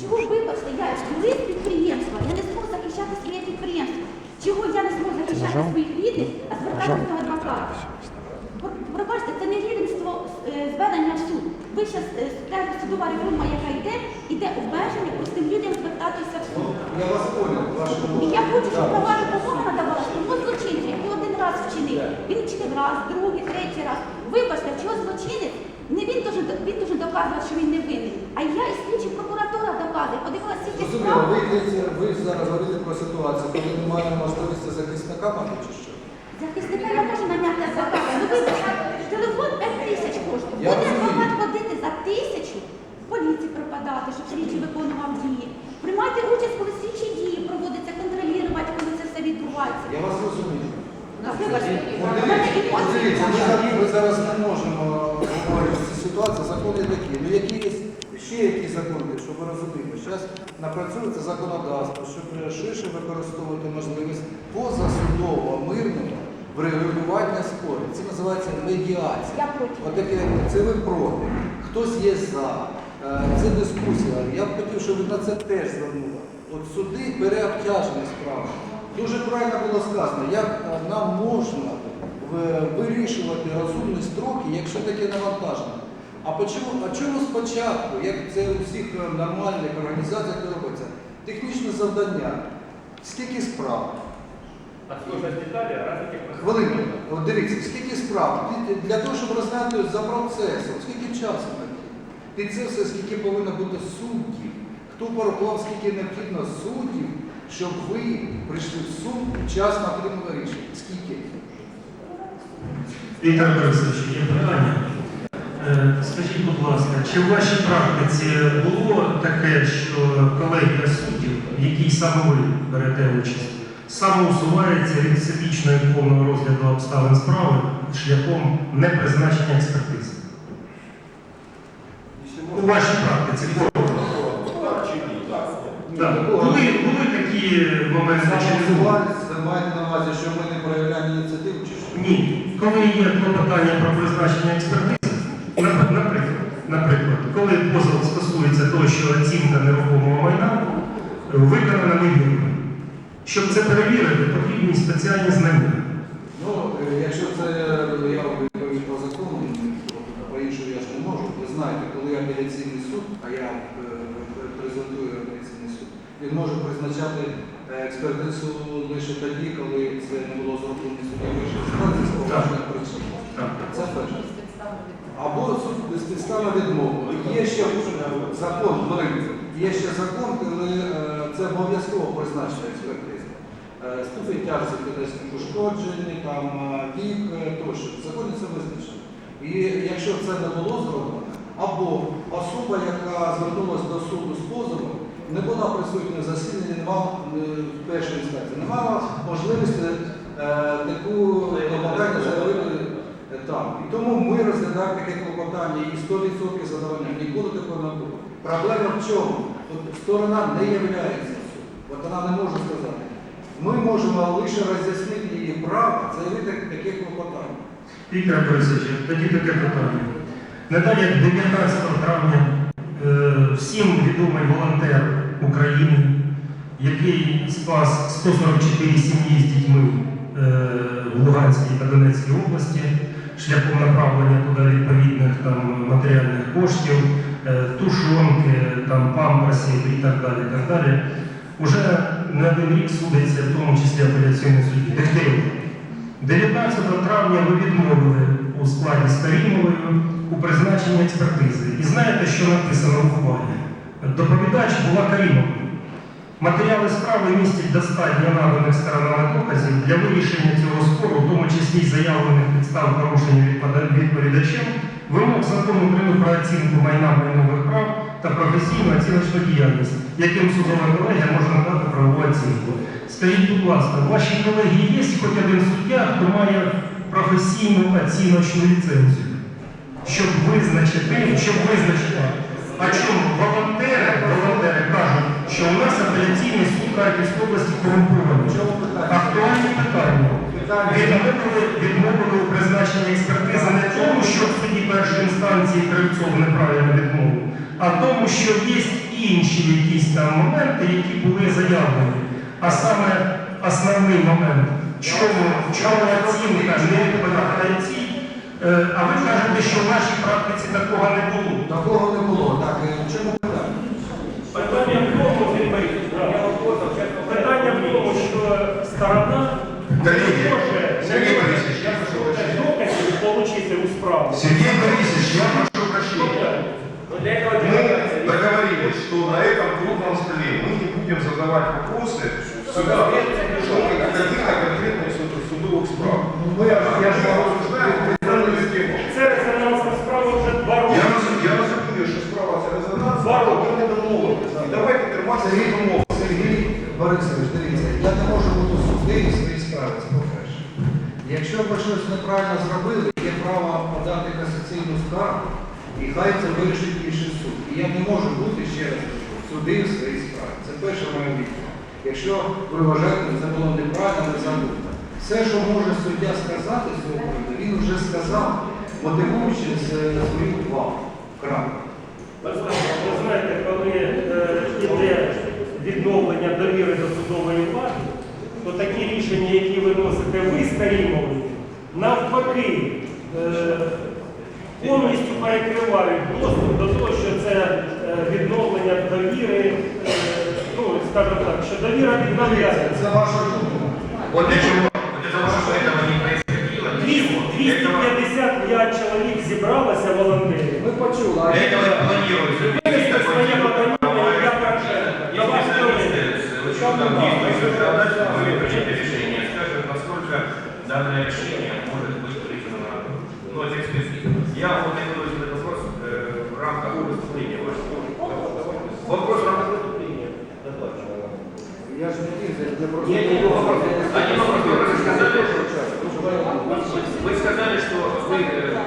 Чого вибачте, я юрист підприємства, я не зможу захищати своє підприємство. Чого я не зможу захищати своїх рідних, а звертатися до адвоката? Пр- Пробачте, це не рівенство е, зведення в суд. Ви зараз судова реформа, яка йде, іде обмеження простим людям звертатися в суд. Я вас понял, І я хочу, щоб права допомога надавалася тому злочинцю, який один раз вчинив. Він вчинив раз, другий, третій раз. Вибачте, чого злочинець? Не він дуже він дуже доказувати, що він не винний. А я і слідчі доказує. Подивилася скільки Зрозуміло, справ. ви, йдете- ви зараз говорите про ситуацію, коли немає можливості захисника мати чи що? Захисника я можу наняти адвоката. Ну вибачте, телефон 5 тисяч коштує. Я Буде розумію. адвокат ходити за тисячу, в поліції пропадати, щоб слідчий виконував дії. Приймати участь, коли слідчі дії проводяться, контролювати, коли це все відбувається. Я вас розумію. Так, вибачте, в мене дивіться, от емоції. ми, зараз- ми зараз не можемо говорити цю ситуацію, закони такі. Ну які є ще які закони, щоб ви розуміли. Зараз напрацюється законодавство, щоб ширше використовувати можливість позасудового мирного врегулювання спорів. Це називається медіація. Я проти. От таке, це ви проти. Хтось є за. Е, Це дискусія. Я б хотів, щоб ви на це теж звернули. От суди переобтяжені справи. Дуже правильно було сказано, як е, нам можна е, вирішувати розумні строки, якщо таке навантаження. А почему, а чому спочатку, як це у всіх е, нормальних організаціях робиться, технічне завдання, скільки справ? А разных Хвилину, от дивіться, скільки справ? Для- Для того, щоб розглянути за процесом, скільки часу необхідно? Під це все, скільки повинно бути суддів? Хто порахував, скільки необхідно суддів, щоб ви прийшли в суд і вчасно отримали рішення? Скільки? Віктор Борисович, є питання. Е, Скажіть, будь ласка, чи в вашій практиці було таке, що колегія суддів, в якій саме ви берете участь, самоусувається від всебічного і повного розгляду обставин справи шляхом непризначення експертизи? У вашій практиці коротко. Були, були такі моменти, чи не було? Маєте на увазі, що ми не проявляємо ініціативу чи що? Ні. Коли є клопотання про призначення експертизи, Щоб це перевірити, потрібні спеціальні знання. Ну, е, якщо це е, я відповідь по закону, по-іншому я ж не можу. Ви знаєте, коли апеляційний суд, а я е, презентую апеляційний суд, він може призначати експертизу лише тоді, коли це не було зроблено з поважних причин. Це перше. Або суд безпідставно відмовив. Є ще закон, є ще закон, коли це обов'язково призначена експертиза. Е, Ступінь тяжкості тілесних ушкоджень, там е, вік е, тощо. Законі це визначено. І якщо це не було зроблено, або особа, яка звернулася до суду з позовом, не була присутня в засіданні, не мала в першій інстанції, не мала можливості таку клопотання заявити там. І тому ми розглядаємо таке клопотання і 100% задовольня. Ніколи такого не було. Проблема в чому? От сторона не являється. От вона не може сказати. Ми можемо лише роз'яснити її право, заявити таке клопотання. Віктор Борисович, тоді таке питання. Не так як 19 травня е, всім відомий волонтер України, який спас 144 сім'ї з дітьми е, в Луганській та Донецькій області, шляхом направлення туди відповідних там, матеріальних коштів, е, тушонки, там, памперсів і так далі. Так далі. Уже не один рік судиться, в тому числі апеляційний судді Дегтярьов. 19 травня ви відмовили у складі з Карімовою у призначенні експертизи. І знаєте, що написано в ухвалі? Доповідач була Карімова. Матеріали справи містять достатньо наданих сторонами доказів для вирішення цього спору, в тому числі й заявлених підстав порушення відповідачем, вимог закону України про оцінку майна майнових прав та професійну оціночну діяльність, яким судова колегія може надати правову оцінку. Скажіть, будь ласка, в вашій колегії є хоч один суддя, хто має професійну оціночну ліцензію, щоб визначити, щоб визначити. А чому волонтери, волонтери кажуть, що у нас апеляційний суд Харківської області корумпований? Актуальні питання. Відмовили, відмовили у призначенні експертизи не тому, що в суді першої інстанції Кривцов неправильно відмовив, а тому, що є інші якісь там моменти, які були заявлені. А саме основний момент, чому, чому оцінка не відповідає цій, е, а ви кажете, що в нашій практиці такого не було. Такого не було. Так, е, чому питання? Питання в тому, Питання в тому, що сторона будем задавать вопросы сюда, что каких-то конкретных суд- судовых справ. Ну, я, я ж Мы обсуждаем определенную тему. Це резонансна справа вже два роки. Я роз- Я розумію, що справа це резонанс, Два роки. але не домовилися. І давайте триматися Сергій, за домовленості. Сергій Борисович, дивіться, я не можу бути суддею в своїй справі, це по-перше. Якщо ви щось неправильно зробили, є право подати касаційну скаргу, і хай це вирішить інший суд. І я не можу бути, ще раз суддею в своїй справі. Це перша моя відповідь. Якщо ви вважаєте, це було неправильно, не забуто. Все, що може суддя сказати з цього він вже сказав, мотивуючи з- свою. Крапка. Ви знаєте, коли е, йде відновлення довіри до судової влади, то такі рішення, які виносите ви старімові, навпаки, е, повністю перекривають доступ до того, що це е, відновлення довіри, е, ну, скажімо так, що довіра відновляється. Це ваша думка. Вот для чего, вот для того, чтобы этого не происходило, 200 ничего. Этого, 255 чоловік зібралося волонтерів. Ми почули. а для этого Один вопрос. Вы сказали, вы сказали, что вы э,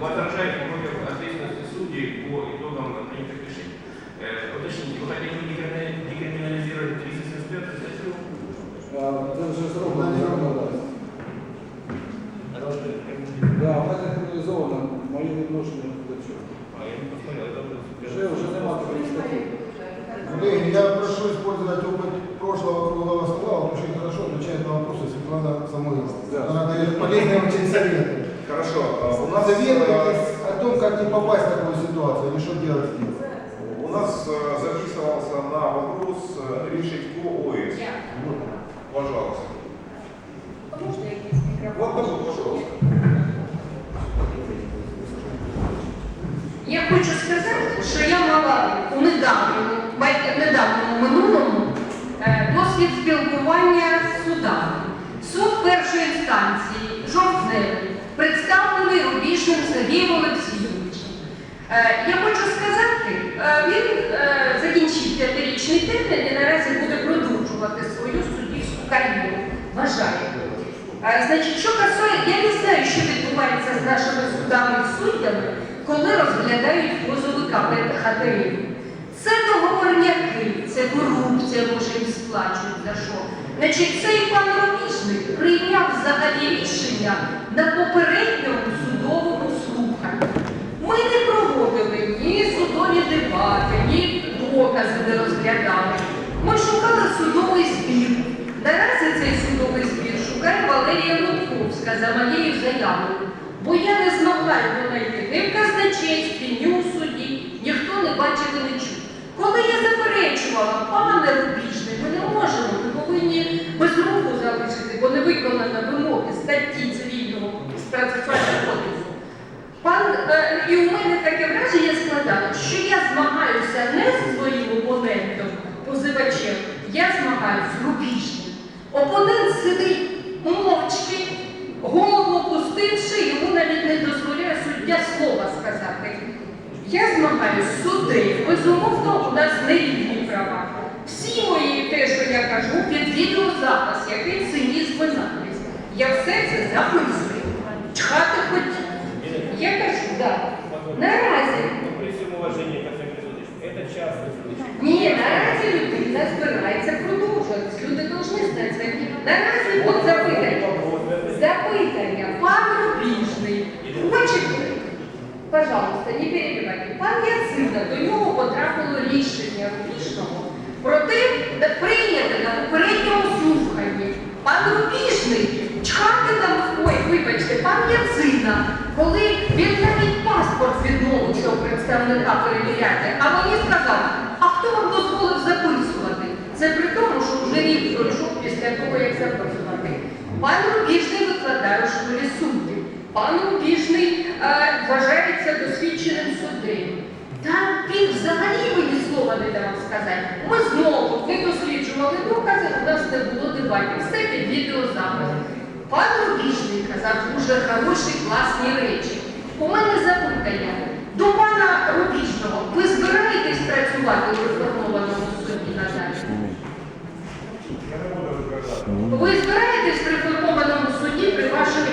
возражаете против ответственности судей по итогам принятых решений. Э, Уточните, вы хотите декримина- декриминализировать 375 статью? Це вже зроблено а У нас, Советы э, о том, как не попасть в такую ситуацию, или что делать с ним. у нас э, записывался на вопрос э, решить по ОС. Пожалуйста. Вот, пожалуйста. Я хочу сказати, що я мала у недавньому, бай- недавньому минулому е, досвід спілкування з судами. Суд першої інстанції, жовтневий, представлений Рубіжним Сергієм Олексійовичем. Е, Я хочу сказати, е, він е, закінчив п'ятирічний термін і наразі буде продовжувати свою суддівську кар'єру. Вважаю. Значить, що касує, я не знаю, що відбувається з нашими судами і суддями, коли розглядають позови КП ХТР. Це договорняки, це корупція, може їм сплачують за що. Значить, цей пан Ромішник прийняв взагалі рішення на попередньому судовому слуханні. Ми не проводили ні судові дебати, ні докази не розглядали. Ми шукали судовий збір. Наразі цей судовий збір шукає Валерія Лутковська за моєю заявою. Бо я не змогла його знайти ні в казначействі, ні у суді, ніхто не бачив і не чув. Коли я заперечувала, пане Рубіжний, ми не можемо, ми повинні без руху залишити, бо не виконано вимоги статті процесуального кодексу. Пан, е, і у мене таке враження складалось, що я змагаюся не з своїм опонентом, позивачем, я змагаюся рубіжним. Опонент сидить мовчки, голову опустивши, йому навіть не дозволяє суддя слова сказати. Я змагаюся з. Безумовно, у нас нерівні права. Всі мої те, що я кажу, під відеозапис, який і напис. Я все це записую. Чхати хотів. Я кажу, так. Наразі. Ну, при Григорьевич, это частный случай. Ні, наразі людина збирається продовжувати. Люди повинні знати свої. Наразі от запитання. Запитання. Пан Рубіжний. Хочете? Пожалуйста, не перебивайте. Пан Яцина, до нього потрапило рішення Проте прийняти на попередньому слуханні пан Рубіжний Яцина, коли він навіть паспорт відмовив цього представника перевіряти, а мені сказав, а хто вам дозволив записувати? Це при тому, що вже рік пройшов після того, як записувати. Пан Рубіжний викладає у школі суддів. Пан Рубіжний е, вважається досвідченим суддею. Там він взагалі мені слова не давав сказати. Ми знову не досліджували докази, у нас не було дебатів. Все під відеозапис. Пан Рубіжний казав дуже хороші, класні речі. У мене запитання. До пана Рубіжного, ви збираєтесь працювати у реформованому суді надалі? Ви збираєтесь в реформованому суді при вашій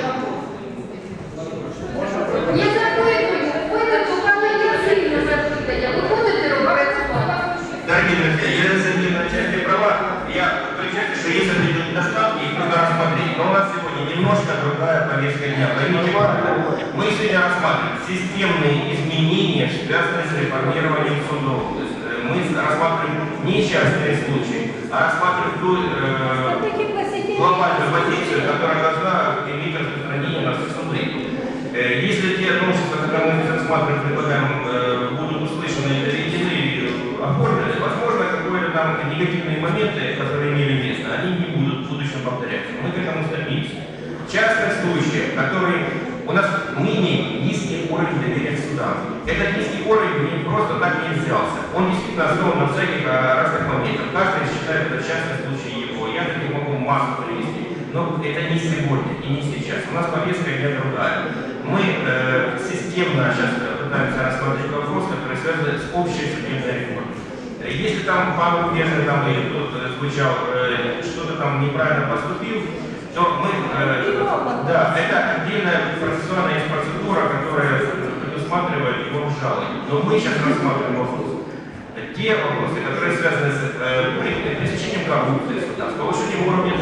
моменты, которые имели место, они не будут в будущем повторяться. Мы к этому стремимся. В частных случаях, которые у нас мы имеем низкий уровень доверия к судам. Этот низкий уровень не просто так не взялся. Он действительно основан на всяких разных моментах. Каждый считает это частный случай его. Я таки могу массу привести. Но это не сегодня и не сейчас. У нас повестка не другая. Мы э, системно сейчас пытаемся рассмотреть вопрос, который связан с общей судебной реформой. Э, Если там пан Рубежный там и тут э, звучал, э, что-то там неправильно поступил, то мы, э, да, это отдельная процессуальная процедура, которая предусматривает его жалобы. Но мы сейчас рассматриваем вопрос. Те вопросы, которые связаны с э, при- пресечением коррупции с повышением уровня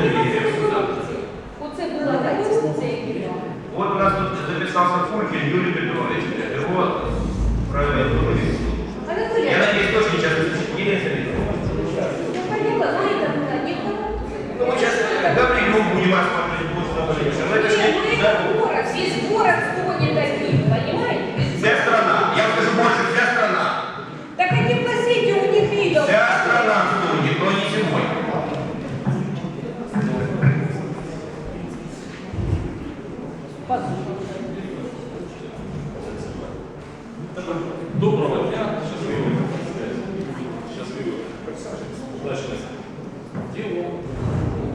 Дело.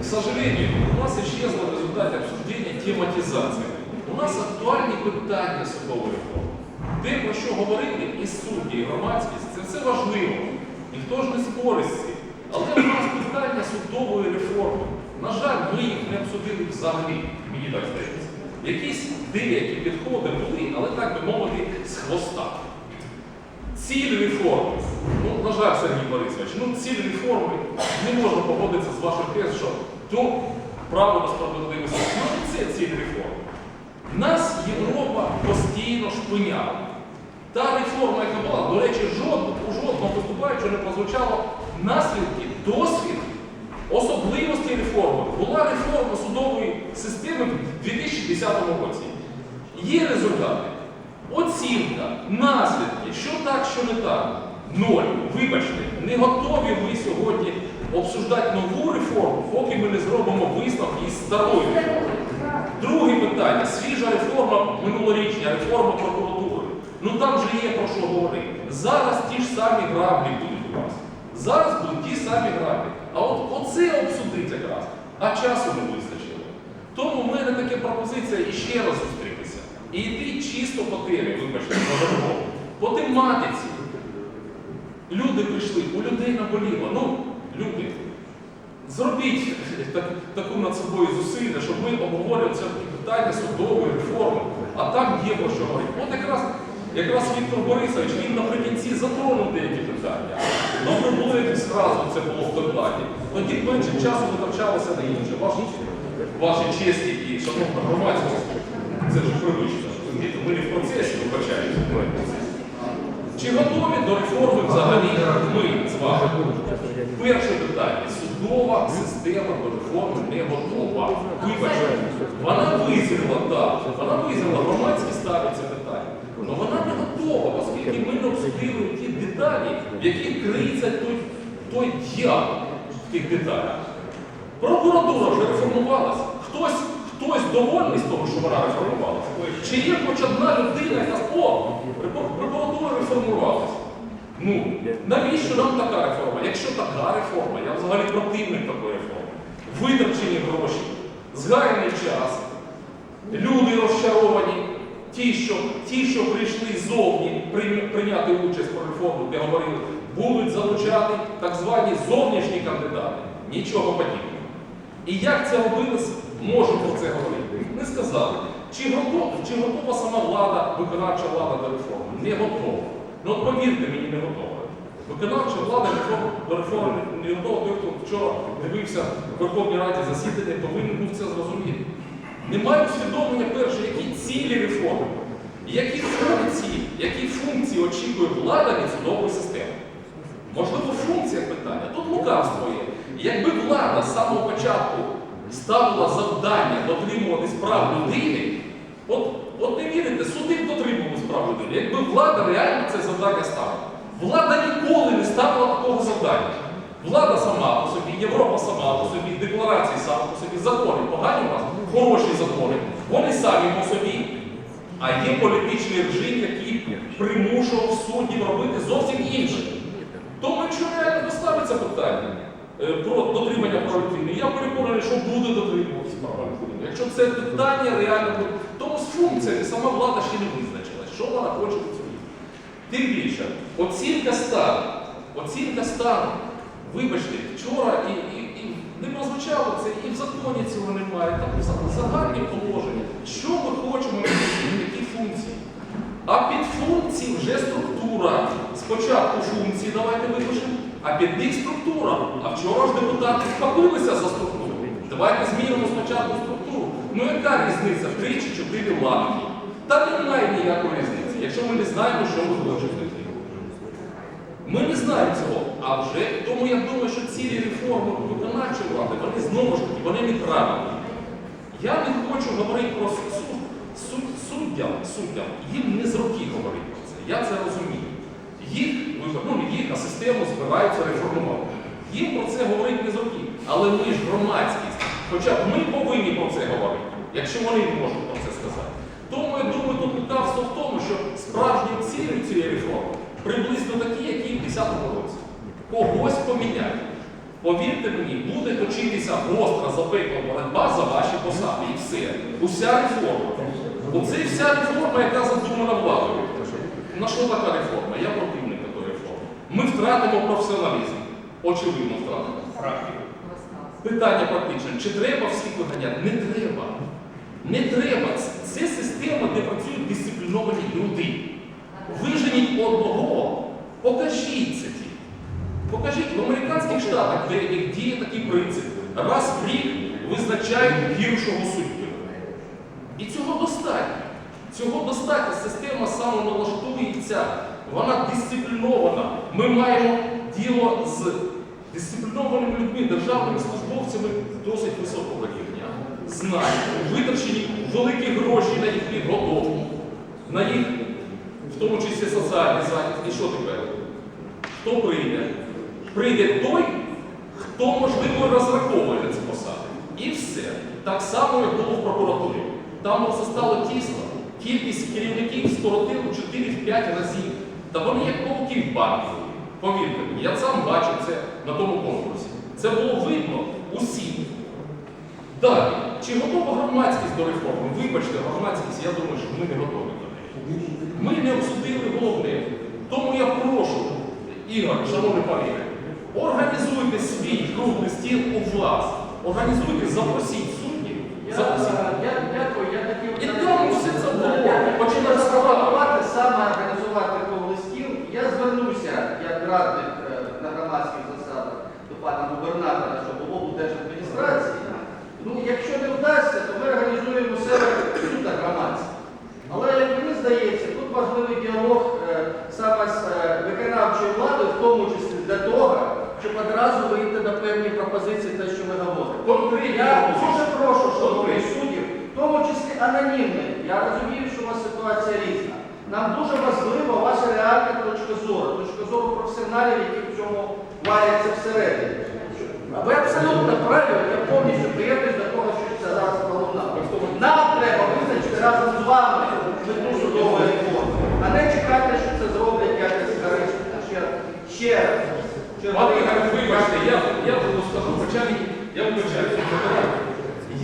К сожалению, у нас исчезла в результате обсуждения тематизация. У нас актуальні питання судової реформи. Те, про що говорили і судді, і громадськість, це все важливо. Ніхто ж не спорить з цим. Але у нас питання судової реформи. На жаль, ми їх не обсудили взагалі, мені так здається. Якісь деякі підходи були, але так би мовити, з хвоста. Ціль реформи. Ну, на жаль, Сергій Борисович, ну ціль реформи не можна погодитися з вашим тезом, що то право на справедливість. Ну, це ціль реформи. Нас Європа постійно шпиняла. Та реформа, яка була, до речі, жодного, у жодного виступаючого не прозвучало наслідки, досвід, особливості реформи. Була реформа судової системи в 2010 році. Є результати. Оцінка, наслідки, що так, що не так. Ноль. Вибачте, не готові ми сьогодні обсуждати нову реформу, поки ми не зробимо висновки із старої. Друге питання. Свіжа реформа минулорічня, реформа прокуратури. Ну там же є про що говорити. Зараз ті ж самі граблі будуть у вас. Зараз будуть ті самі граблі. А от оце обсудить якраз. А часу не вистачило. Тому в мене така пропозиція іще раз зустрітися. І йти чисто по темі, вибачте, по дорогу. По тематиці. Люди прийшли, у людей наболіло. Ну, люди, зробіть так, таку над собою зусилля, щоб ми обговорювали це питання судової реформи, а там є про що говорити. От якраз, якраз Віктор Борисович, він наприкінці затронув деякі питання. Добре було, якби зразу це було в докладі. Тоді менше часу витрачалося на інше. Ваші, ваші честі і шановна громадськість, це ж привично. Ми не в процесі вибачаємося. Чи готові до реформи взагалі ми з вами? Перше питання. Судова система до реформи не готова. Вибачте, вона визріла, так, вона визріла, громадські ставить це питання. Але вона не готова, оскільки ми не обсудили ті деталі, в яких криється той, той дьявол в тих деталях. Прокуратура вже реформувалася. Хтось, хтось довольний з того, що вона реформувалася. Чи є хоч одна людина, яка о, прокуратура реформувалася? Ну, навіщо нам така реформа? Якщо така реформа, я взагалі противник такої реформи. Витрачені гроші, згаяний час, люди розчаровані, ті, що, ті, що прийшли ззовні прийняти участь по реформу, де говорили, будуть залучати так звані зовнішні кандидати. Нічого подібного. І як це робилось, можу про це говорити. Не сказали. Чи готова, чи готова сама влада, виконавча влада до реформи? Не готова. Ну от повірте мені, не готова. Виконавча влада до реформи не готова. Той, хто вчора дивився в Верховній Раді засідання, повинен був це зрозуміти. Немає усвідомлення перше, які цілі реформи, які функції, які функції очікує влада від судової системи. Можливо, функція питання. Тут лукавство є. Якби влада з самого початку ставила завдання дотримуватись прав людини, от, от не вірите, суди б дотримувались прав людини. Якби влада реально це завдання ставила. Влада ніколи не ставила такого завдання. Влада сама по собі, Європа сама по собі, декларації сама по собі, закони погані у нас, хороші закони. Вони самі по собі. А є політичний режим, який примушував суддів робити зовсім інше. Тому, якщо реально поставиться питання е, про дотримання прав людини, я переконаний, що буде дотримуватися прав людини. Якщо це питання реально буде, тому з функціями сама влада ще не визначилась, що вона хоче від суддів. Тим більше, оцінка стану, оцінка стану, вибачте, вчора і, і, і не прозвучало це, і в законі цього немає, там загальні положення. Що ми хочемо які функції? А під функції вже структура. Спочатку функції давайте випишемо, а під них структура. А вчора ж депутати вхопилися за структуру. Давайте змінимо спочатку структуру. Ну яка різниця три чи чотири лавки? Та немає ніякої різниці, якщо ми не знаємо, що ми хочемо. Ми не знаємо цього. А вже тому я думаю, що цілі реформи виконавчої влади, вони знову ж таки, вони неправильні. Я не хочу говорити про суд, суд, суддям, суддям. Їм не з роки говорити про це. Я це розумію. Їх, ну, їх, а систему збираються реформувати. Їм про це говорити не з. Але ми ж громадськість. Хоча б ми повинні про це говорити, якщо вони можуть про це сказати. Тому я думаю, тут лукавство в тому, що справжні цілі цієї реформи приблизно такі, які в 10-му році. Когось поміняти. Повірте мені, буде точитися гостра запекла боротьба за ваші посади. І все. Уся реформа. Оце вся реформа, яка задумана владою. На що така реформа? Я противник такої реформи. Ми втратимо професіоналізм. Очевидно втратимо. Практику. Питання практичне. Чи треба всіх виганяти? Не треба. Не треба. Це система, де працюють дисципліновані люди. Виженіть одного, покажіть це ті. Покажіть, в американських штатах, де як діє такий принцип, раз в рік визначають гіршого суддю. І цього достатньо. Цього достатньо. Система самоналаштується, вона дисциплінована. Ми маємо діло з дисциплінованими людьми, державними службовцями досить високого рівня. Знають, витрачені великі гроші на їх підготовку, на їх, в тому числі соціальний захист. І що тепер? Хто прийде? Прийде той, хто, можливо, розраховує на ці посади. І все. Так само, як було в прокуратурі. Там все стало тісно. Кількість керівників скоротили 4-5 разів. Та вони як пауки в банку. Повірте мені, я сам бачив це на тому конкурсі. Це було видно усім. Далі, чи готова громадськість до реформи? Вибачте, громадськість, я думаю, що ми не готові до неї. Ми не обсудили головне. Тому я прошу, Ігор, шановний пане організуйте свій круглий стіл у вас. Організуйте, запросіть суддів. Е, І тому саме організувати круглий. Я звернуся як радник е, на громадських засадах до пана губернатора, що було у ну, якщо не вдасться, то ми організуємо себе суто громадський. Але мені здається, тут важливий діалог е, саме з виконавчою владою, в тому числі для того, щоб одразу вийти на певні пропозиції, те, що ми говоримо. Конкретні. суддів, в тому числі анонімних. Я розумію, що у вас ситуація різна. Нам дуже важлива ваша реальна точка зору, точка зору професіоналів, які в цьому варяться всередині. Ви абсолютно правильно, я повністю приєднуюсь до того, що це зараз пролунало. Нам треба визначити разом з вами мету судової реформи, а не чекати, що це зроблять якось корисно. Ще раз. Пане Ігор, вибачте, я, я буду скажу, хоча я вибачаю,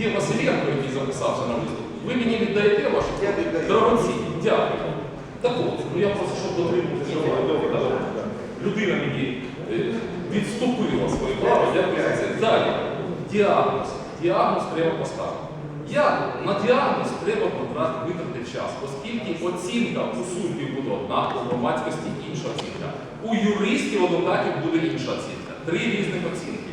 є Василенко, який записався на виступ. Ви мені віддаєте ваші дорогоцінні. Дякую. Так от, ну я просто щоб дотримуватися. Людина мені е, відступила своє право, дякую за це. Далі. Діагноз. Діагноз треба поставити. Я на діагноз треба витратити час, оскільки оцінка у судді буде одна, у громадськості інша оцінка. У юристів, адвокатів буде інша оцінка. Три різних оцінки.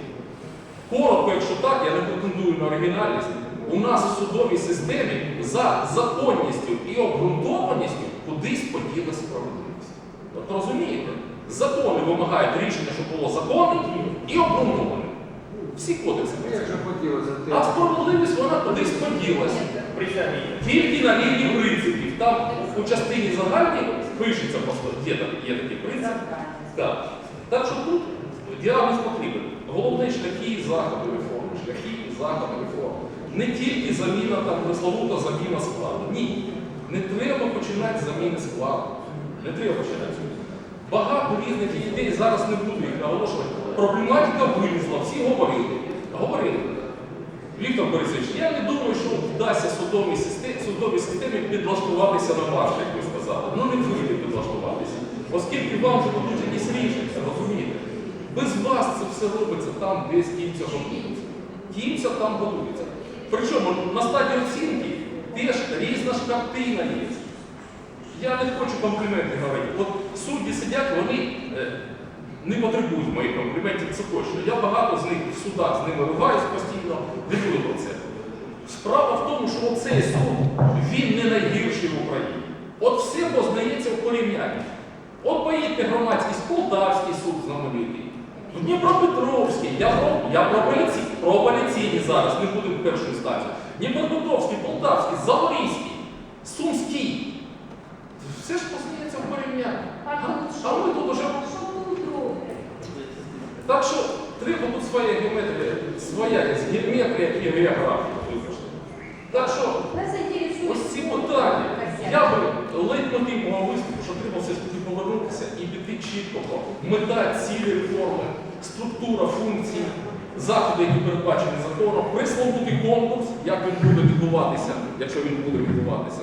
Коротко, якщо так, я не претендую на оригінальність. У нас в судовій системі за законністю і обґрунтованістю кудись поділась справедливість. Тобто розумієте? Закони вимагають рішення, щоб було законне і обґрунтоване. Всі кодекси А справедливість вона кудись поділася. Тільки на рівні принципів. Там у частині загальній пишеться просто, є такий принцип. Так. так що тут діагноз потрібен. Головне шляхи і заходи реформи, шляхи і заходи реформи. Не тільки заміна там пресловута заміна складу. Ні. Не треба починати заміни складу. Не треба починати. Багато різних ідей зараз не буду їх наголошувати. Проблематика вилізла, всі говорили. Говорили. Віктор Борисович, я не думаю, що вдасться судовій системі, судовій системі підлаштуватися на ваш, як ви сказали. Ну не вийде підлаштуватися. Оскільки вам вже будуть якісь рішення, розумієте? Без вас це все робиться там, десь кінця готується. Кінця там готується. Причому на стадії оцінки теж різна ж картина є. Я не хочу компліменти говорити. От судді сидять, вони е, не потребують моїх компліментів, це точно. Я багато з них в судах з ними ругаюсь постійно, дивую про це. Справа в тому, що оцей суд, він не найгірший в Україні. От все познається в порівнянні. От поїдьте громадськість, Полтавський суд знаменитий. Дніпропетровський, я про, я про апеляційні, про апеляційні зараз, не будемо в першу інстанцію. Дніпропетровський, Полтавський, Запорізький, Сумський. Все ж познається в порівнянні. А, а ми тут уже. Так що треба тут своя геометрія, своя геометрія і географія. вибачте. Так що ось ці питання. Я би лейтмотив мого виступу, що треба все ж таки повернутися і піти чітко мета, цілі реформи, структура функцій, заходи, які передбачені законом, присловутий конкурс, як він буде відбуватися, якщо він буде відбуватися.